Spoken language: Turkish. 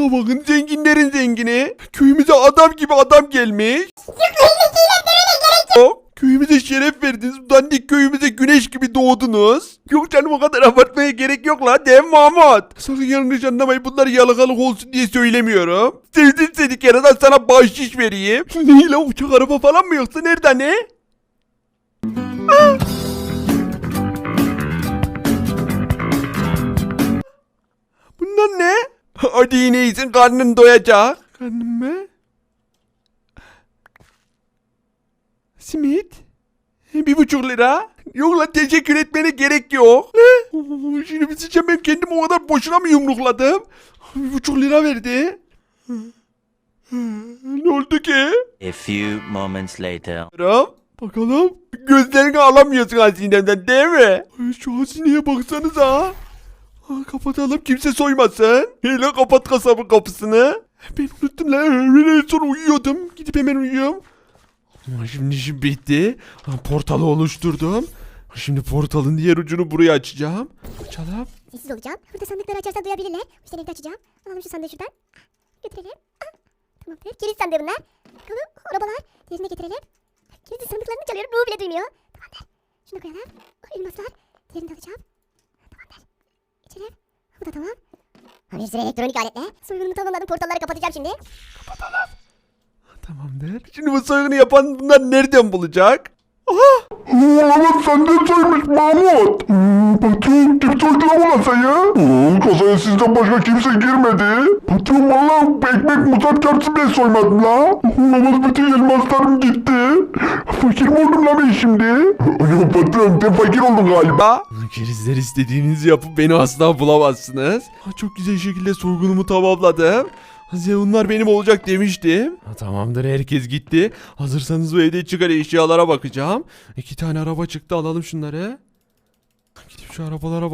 Şuna bakın zenginlerin zengini. Köyümüze adam gibi adam gelmiş. Yok. Köyümüze şeref verdiniz. Dandik köyümüze güneş gibi doğdunuz. Yok canım o kadar abartmaya gerek yok la. Değil mi Mahmut? Sakın yanlış anlamayın. Bunlar yalakalık olsun diye söylemiyorum. Sevdim seni keradan sana bahşiş vereyim. Ne la uçak araba falan mı yoksa nerede ne? Bunlar ne? Hadi yine iyisin karnın doyacak. Karnım mı? Simit? Bir buçuk lira. Yok lan teşekkür etmene gerek yok. Ne? Şimdi bir sıçacağım ben kendimi o kadar boşuna mı yumrukladım? Bir buçuk lira verdi. Ne oldu ki? A few moments later. Bakalım. Bakalım. Gözlerini alamıyorsun hazinemden değil mi? Ay, Şu hazineye baksanıza. Ha, kapatalım kimse soymasın. Hele kapat kasabın kapısını. Ben unuttum lan. Ben en son uyuyordum. Gidip hemen uyuyorum. Şimdi işim bitti. Ha, portalı oluşturdum. Şimdi portalın diğer ucunu buraya açacağım. Açalım. Sessiz olacağım. Burada sandıkları açarsan duyabilirler. Müşterileri açacağım. Alalım şu sandığı şuradan. Götürelim. Ah, Tamamdır. Kilit sandığı bunlar. Bakalım arabalar. Diğerini getirelim. Kilitli sandıklarını çalıyorum. Ruhu bile duymuyor. Tamamdır. Şunu koyalım. Elmaslar. Diğerini de alacağım. Da tamam. Abi bir sürü elektronik aletle. Soygunumu tamamladım. Portalları kapatacağım şimdi. Tamamdır. Şimdi bu soygunu yapan bunlar nereden bulacak? Olamaz senden soymuş Mahmut. Hmm, patron kim soydu lan ulan sen ya? Hmm, kasaya sizden başka kimse girmedi. Patron valla ekmek musat çarpsı bile soymadım la. Olamaz bütün elmaslarım gitti. Fakir mi oldum la ben şimdi? Yok patron sen fakir oldun galiba. Ba. Kerizler istediğinizi yapıp beni asla bulamazsınız. Ha, çok güzel şekilde soygunumu tamamladım. Hazır bunlar benim olacak demiştim. Ha, tamamdır herkes gitti. Hazırsanız bu evde çıkan eşyalara bakacağım. İki tane araba çıktı alalım şunları. Gidip şu arabalara bak.